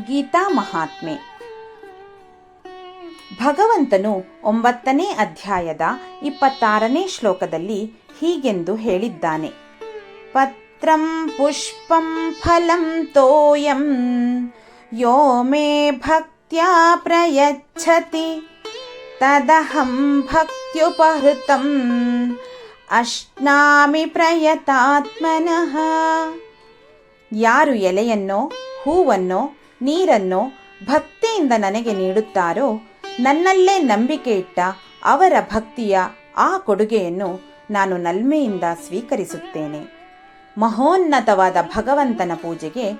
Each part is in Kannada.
ಗೀತಾ ಮಹಾತ್ಮೆ. ಭಗವಂತನು ಒಂಬತ್ತನೇ ಅಧ್ಯಾಯದ ಇಪ್ಪತ್ತಾರನೇ ಶ್ಲೋಕದಲ್ಲಿ ಹೀಗೆಂದು ಹೇಳಿದ್ದಾನೆ. ಪತ್ರಂ ಪುಷ್ಪಂ ಫಲಂ ತೋಯಂ, ಯೋ ಮೇ ಭಕ್ತ್ಯಾ ಪ್ರಯಚ್ಛತಿ, ತದಹಂ ಭಕ್ತ್ಯುಪಹೃತಂ ಅಶ್ನಾಮಿ ಪ್ರಯತಾತ್ಮನಃ. ಯಾರು ಎಲೆಯನ್ನೋ ಹೂವನ್ನೋ ನೀರನ್ನೋ ಭಕ್ತಿಯಿಂದ ನನಗೆ ನೀಡುತ್ತಾರೋ, ನನ್ನಲ್ಲೇ ನಂಬಿಕೆ ಇಟ್ಟ ಅವರ ಭಕ್ತಿಯ ಆ ಕೊಡುಗೆಯನ್ನು ನಾನು ನಲ್ಮೆಯಿಂದ ಸ್ವೀಕರಿಸುತ್ತೇನೆ. ಮಹೋನ್ನತವಾದ ಭಗವಂತನ ಪೂಜೆಗೆ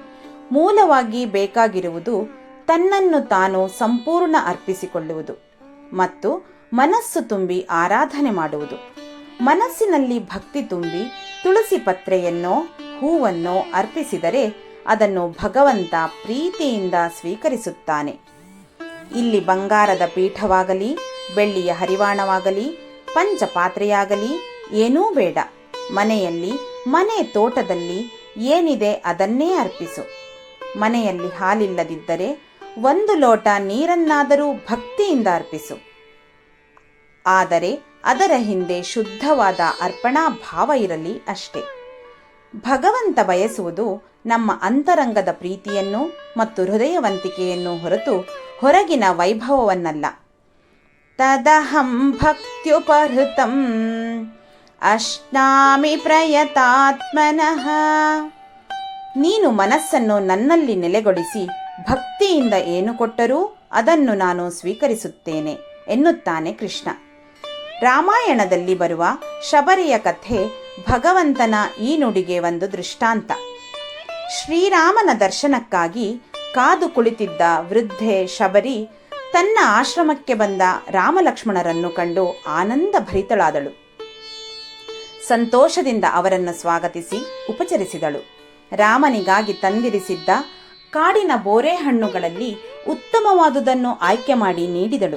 ಮೂಲವಾಗಿ ಬೇಕಾಗಿರುವುದು ತನ್ನನ್ನು ತಾನು ಸಂಪೂರ್ಣ ಅರ್ಪಿಸಿಕೊಳ್ಳುವುದು ಮತ್ತು ಮನಸ್ಸು ತುಂಬಿ ಆರಾಧನೆ ಮಾಡುವುದು. ಮನಸ್ಸಿನಲ್ಲಿ ಭಕ್ತಿ ತುಂಬಿ ತುಳಸಿ ಪತ್ರೆಯನ್ನೋ, ಹೂವನ್ನೋ ಅರ್ಪಿಸಿದರೆ ಅದನ್ನು ಭಗವಂತ ಪ್ರೀತಿಯಿಂದ ಸ್ವೀಕರಿಸುತ್ತಾನೆ. ಇಲ್ಲಿ ಬಂಗಾರದ ಪೀಠವಾಗಲಿ, ಬೆಳ್ಳಿಯ ಹರಿವಾಣವಾಗಲಿ, ಪಂಚಪಾತ್ರೆಯಾಗಲಿ ಏನೂ ಬೇಡ. ಮನೆಯಲ್ಲಿ, ಮನೆ ತೋಟದಲ್ಲಿ ಏನಿದೆ ಅದನ್ನೇ ಅರ್ಪಿಸು. ಮನೆಯಲ್ಲಿ ಹಾಲಿಲ್ಲದಿದ್ದರೆ ಒಂದು ಲೋಟ ನೀರನ್ನಾದರೂ ಭಕ್ತಿಯಿಂದ ಅರ್ಪಿಸು. ಆದರೆ ಅದರ ಹಿಂದೆ ಶುದ್ಧವಾದ ಅರ್ಪಣಾ ಭಾವ ಇರಲಿ ಅಷ್ಟೇ. ಭಗವಂತ ಬಯಸುವುದು ನಮ್ಮ ಅಂತರಂಗದ ಪ್ರೀತಿಯನ್ನು ಮತ್ತು ಹೃದಯವಂತಿಕೆಯನ್ನು ಹೊರತು ಹೊರಗಿನ ವೈಭವವನ್ನಲ್ಲ. ತದಹಂ ಭಕ್ತ್ಯುಪಹೃತಂ ಅಶ್ನಾಮಿ ಪ್ರಯತಾತ್ಮನಃ. ನೀನು ಮನಸ್ಸನ್ನು ನನ್ನಲ್ಲಿ ನೆಲೆಗೊಳಿಸಿ ಭಕ್ತಿಯಿಂದ ಏನು ಕೊಟ್ಟರೂ ಅದನ್ನು ನಾನು ಸ್ವೀಕರಿಸುತ್ತೇನೆ ಎನ್ನುತ್ತಾನೆ ಕೃಷ್ಣ. ರಾಮಾಯಣದಲ್ಲಿ ಬರುವ ಶಬರಿಯ ಕಥೆ ಭಗವಂತನ ಈ ನುಡಿಗೆ ಒಂದು ದೃಷ್ಟಾಂತ. ಶ್ರೀರಾಮನ ದರ್ಶನಕ್ಕಾಗಿ ಕಾದು ಕುಳಿತಿದ್ದ ವೃದ್ಧೆ ಶಬರಿ ತನ್ನ ಆಶ್ರಮಕ್ಕೆ ಬಂದ ರಾಮಲಕ್ಷ್ಮಣರನ್ನು ಕಂಡು ಆನಂದ ಭರಿತಳಾದಳು. ಸಂತೋಷದಿಂದ ಅವರನ್ನು ಸ್ವಾಗತಿಸಿ ಉಪಚರಿಸಿದಳು. ರಾಮನಿಗಾಗಿ ತಂದಿರಿಸಿದ್ದ ಕಾಡಿನ ಬೋರೆ ಹಣ್ಣುಗಳಲ್ಲಿ ಉತ್ತಮವಾದುದನ್ನು ಆಯ್ಕೆ ಮಾಡಿ ನೀಡಿದಳು.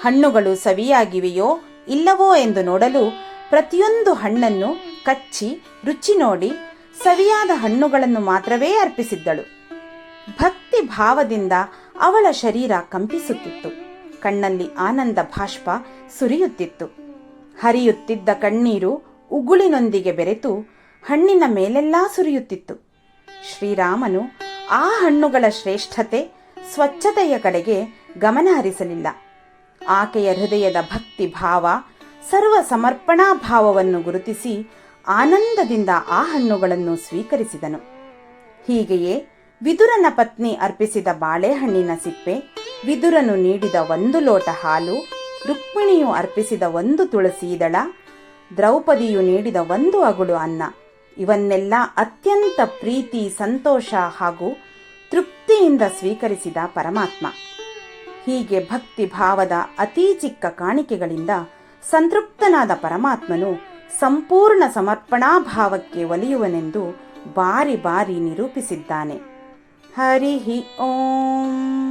ಹಣ್ಣುಗಳು ಸವಿಯಾಗಿವೆಯೋ ಇಲ್ಲವೋ ಎಂದು ನೋಡಲು ಪ್ರತಿಯೊಂದು ಹಣ್ಣನ್ನು ಕಚ್ಚಿ, ರುಚಿ ನೋಡಿ, ಸವಿಯಾದ ಹಣ್ಣುಗಳನ್ನು ಮಾತ್ರವೇ ಅರ್ಪಿಸಿದ್ದಳು. ಭಕ್ತಿ ಭಾವದಿಂದ ಅವಳ ಶರೀರ ಕಂಪಿಸುತ್ತಿತ್ತು. ಕಣ್ಣಲ್ಲಿ ಆನಂದ ಭಾಷ್ಪ ಸುರಿಯುತ್ತಿತ್ತು. ಹರಿಯುತ್ತಿದ್ದ ಕಣ್ಣೀರು ಉಗುಳಿನೊಂದಿಗೆ ಬೆರೆತು ಹಣ್ಣಿನ ಮೇಲೆಲ್ಲಾ ಸುರಿಯುತ್ತಿತ್ತು. ಶ್ರೀರಾಮನು ಆ ಹಣ್ಣುಗಳ ಶ್ರೇಷ್ಠತೆ ಸ್ವಚ್ಛತೆಯ ಕಡೆಗೆ ಗಮನ ಹರಿಸಲಿಲ್ಲ ಆಕೆಯ ಹೃದಯದ ಭಕ್ತಿ ಭಾವ ಸರ್ವ ಸಮರ್ಪಣಾ ಭಾವವನ್ನು ಗುರುತಿಸಿ ಆನಂದದಿಂದ ಆ ಹಣ್ಣುಗಳನ್ನು ಸ್ವೀಕರಿಸಿದನು. ಹೀಗೆಯೇ ವಿದುರನ ಪತ್ನಿ ಅರ್ಪಿಸಿದ ಬಾಳೆಹಣ್ಣಿನ ಸಿಪ್ಪೆ, ವಿದುರನು ನೀಡಿದ ಒಂದು ಲೋಟ ಹಾಲು, ರುಕ್ಮಿಣಿಯು ಅರ್ಪಿಸಿದ ಒಂದು ತುಳಸಿ ದಳ, ದ್ರೌಪದಿಯು ನೀಡಿದ ಒಂದು ಅಗುಳು ಅನ್ನ, ಇವನ್ನೆಲ್ಲ ಅತ್ಯಂತ ಪ್ರೀತಿ, ಸಂತೋಷ ಹಾಗೂ ತೃಪ್ತಿಯಿಂದ ಸ್ವೀಕರಿಸಿದ ಪರಮಾತ್ಮ. ಹೀಗೆ ಭಕ್ತಿ ಭಾವದ ಅತೀ ಚಿಕ್ಕ ಕಾಣಿಕೆಗಳಿಂದ ಸಂತೃಪ್ತನಾದ ಪರಮಾತ್ಮನು ಸಂಪೂರ್ಣ ಸಮರ್ಪಣಾ ಭಾವಕ್ಕೆ ಒಲಿಯುವನೆಂದು ಬಾರಿ ಬಾರಿ ನಿರೂಪಿಸಿದ್ದಾನೆ. ಹರಿ ಓಂ.